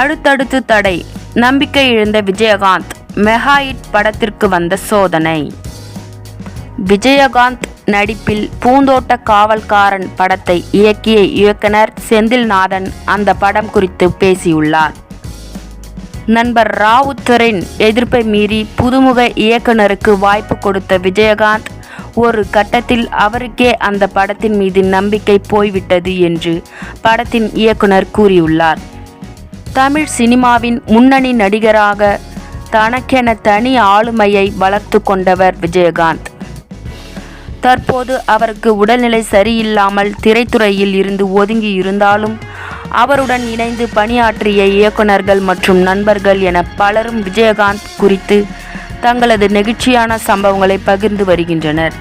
அடுத்தடுத்து தடை. நம்பிக்கை இழந்த விஜயகாந்த் மெகா ஹிட் படத்திற்கு வந்த சோதனை. விஜயகாந்த் நடிப்பில் பூந்தோட்ட காவல்காரன் படத்தை இயக்கிய இயக்குனர் செந்தில்நாதன் அந்த படம் குறித்து பேசியுள்ளார். நண்பர் ராவுத்தரின் எதிர்ப்பை மீறி புதுமுக இயக்குனருக்கு வாய்ப்பு கொடுத்த விஜயகாந்த் ஒரு கட்டத்தில் அவருக்கே அந்த படத்தின் மீது நம்பிக்கை போய்விட்டது என்று படத்தின் இயக்குனர் கூறியுள்ளார். தமிழ் சினிமாவின் முன்னணி நடிகராக தனக்கென தனி ஆளுமையை வளர்த்து கொண்டவர் விஜயகாந்த். தற்போது அவருக்கு உடல்நிலை சரியில்லாமல் திரைத்துறையில் இருந்து ஒதுங்கி இருந்தாலும் அவருடன் இணைந்து பணியாற்றிய இயக்குனர்கள் மற்றும் நண்பர்கள் என பலரும் விஜயகாந்த் குறித்து தங்களது நெகிழ்ச்சியான சம்பவங்களை பகிர்ந்து வருகின்றனர்.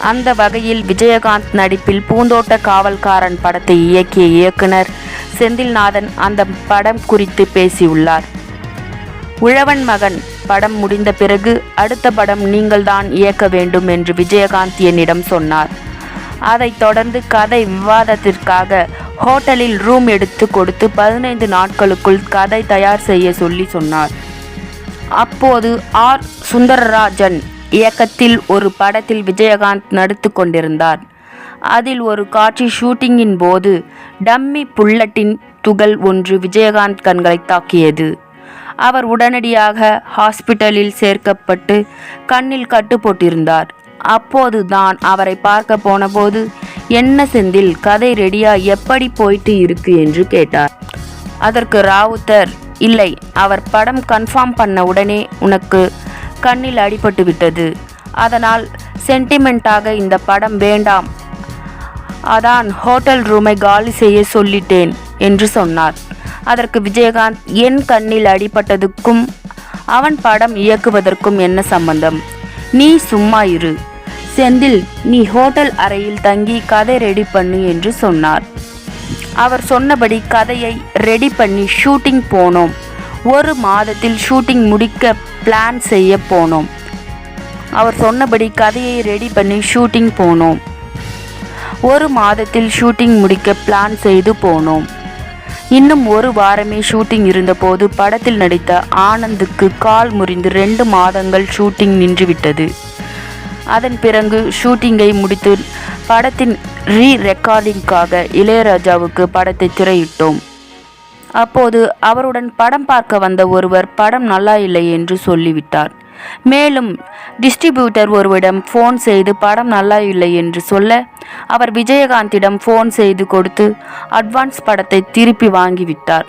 அந்த வகையில் விஜயகாந்த் நடிப்பில் பூந்தோட்ட காவல்காரன் படத்தை இயக்கிய இயக்குனர் செந்தில்நாதன் அந்த படம் குறித்து பேசியுள்ளார். உழவன் மகன் படம் முடிந்த பிறகு அடுத்த படம் நீங்கள்தான் இயக்க வேண்டும் என்று விஜயகாந்த் என்னிடம் சொன்னார். அதைத் தொடர்ந்து கதை விவாதத்திற்காக ஹோட்டலில் ரூம் எடுத்து கொடுத்து பதினைந்து நாட்களுக்குள் கதை தயார் செய்ய சொல்லி சொன்னார். அப்போது ஆர். சுந்தரராஜன் இயக்கத்தில் ஒரு படத்தில் விஜயகாந்த் நடித்து கொண்டிருந்தார். அதில் ஒரு காட்சி ஷூட்டிங்கின் போது டம்மி புல்லட்டின் துகள் ஒன்று விஜயகாந்த் கண்களை தாக்கியது. அவர் உடனடியாக ஹாஸ்பிட்டலில் சேர்க்கப்பட்டு கண்ணில் கட்டு போட்டிருந்தார். அப்போது தான் அவரை பார்க்க போனபோது என்ன செந்தில் கதை ரெடியா எப்படி போயிட்டு இருக்கு? என்று கேட்டார். அதற்கு ராவுத்தர் இல்லை அவர் படம் கன்ஃபார்ம் பண்ண உடனே உனக்கு கண்ணில் அடிபட்டு விட்டது அதனால் சென்டிமெண்ட்டாக இந்த படம் வேண்டாம். அதான் ஹோட்டல் ரூமை காலி செய்ய சொல்லிட்டேன் என்று சொன்னார். அதற்கு விஜயகாந்த் என் கண்ணில் அடிபட்டதுக்கும் அவன் படம் இயக்குவதற்கும் என்ன சம்பந்தம்? நீ சும்மா இரு. செந்தில் நீ ஹோட்டல் அறையில் தங்கி கதை ரெடி பண்ணு என்று சொன்னார். அவர் சொன்னபடி கதையை ரெடி பண்ணி ஷூட்டிங் போனோம். ஒரு மாதத்தில் ஷூட்டிங் முடிக்க பிளான் செய்ய போனோம். அவர் சொன்னபடி கதையை ரெடி பண்ணி ஷூட்டிங் போனோம். ஒரு மாதத்தில் ஷூட்டிங் முடிக்க பிளான் செய்து போனோம். இன்னும் ஒரு வாரமே ஷூட்டிங் இருந்தபோது படத்தில் நடித்த ஆனந்துக்கு கால் முறிந்து ரெண்டு மாதங்கள் ஷூட்டிங் நின்றுவிட்டது. அதன் பிறகு ஷூட்டிங்கை முடித்து படத்தின் ரீ ரெக்கார்டிங்காக இளையராஜாவுக்கு படத்தை திரையிட்டோம். அப்போது அவருடன் படம் பார்க்க வந்த ஒருவர் படம் நல்லா இல்லை என்று சொல்லிவிட்டார். மேலும் டிஸ்ட்ரிபியூட்டர் ஒருவரிடம் ஃபோன் செய்து படம் நல்லா இல்லை என்று சொல்ல அவர் விஜயகாந்திடம் ஃபோன் செய்து கொடுத்து அட்வான்ஸ் படத்தை திருப்பி வாங்கிவிட்டார்.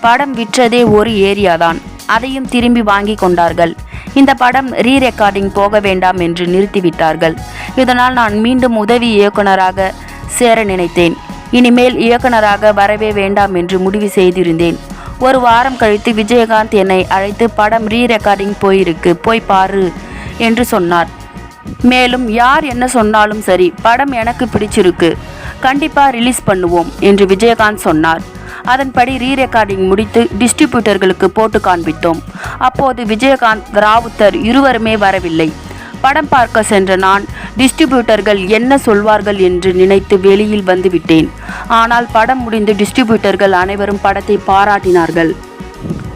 படம் விற்றதே ஒரு ஏரியா தான் அதையும் திரும்பி வாங்கி கொண்டார்கள். இந்த படம் ரீ ரெக்கார்டிங் போக வேண்டாம் என்று நிறுத்திவிட்டார்கள். இதனால் நான் மீண்டும் உதவி இயக்குனராக சேர நினைத்தேன். இனிமேல் இயக்குனராக வரவே வேண்டாம் என்று முடிவு செய்திருந்தேன். ஒரு வாரம் கழித்து விஜயகாந்த் என்னை அழைத்து படம் ரீ ரெக்கார்டிங் போயிருக்கு போய் பாரு என்று சொன்னார். மேலும் யார் என்ன சொன்னாலும் சரி படம் எனக்கு பிடிச்சிருக்கு. கண்டிப்பாக ரிலீஸ் பண்ணுவோம் என்று விஜயகாந்த் சொன்னார். அதன்படி ரீ ரெக்கார்டிங் முடித்து டிஸ்ட்ரிபியூட்டர்களுக்கு போட்டு காண்பித்தோம். அப்போது விஜயகாந்த் ராவுத்தர் இருவருமே வரவில்லை. படம் பார்க்க சென்ற நான் டிஸ்ட்ரிபியூட்டர்கள் என்ன சொல்வார்கள் என்று நினைத்து வெளியில் வந்துவிட்டேன். ஆனால் படம் முடிந்து டிஸ்ட்ரிபியூட்டர்கள் அனைவரும் படத்தை பாராட்டினார்கள்.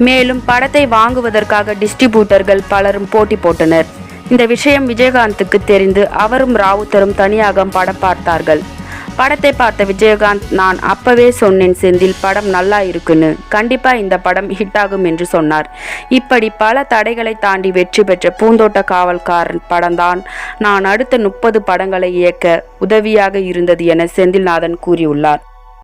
மேலும் படத்தை வாங்குவதற்காக டிஸ்ட்ரிபியூட்டர்கள் பலரும் போட்டி போட்டனர். இந்த விஷயம் விஜயகாந்துக்கு தெரிந்து அவரும் ராவுத்தரும் தனியாக படம் பார்த்தார்கள். படத்தை பார்த்த விஜயகாந்த் நான் அப்பவே சொன்னேன் செந்தில் படம் நல்லா இருக்குன்னு. கண்டிப்பா இந்த படம் ஹிட் ஆகும் என்று சொன்னார். இப்படி பல தடைகளை தாண்டி வெற்றி பெற்ற பூந்தோட்ட காவல்காரன் படம்தான் நான் அடுத்த முப்பது படங்களை இயக்க உதவியாக இருந்தது என செந்தில்நாதன் கூறியுள்ளார்.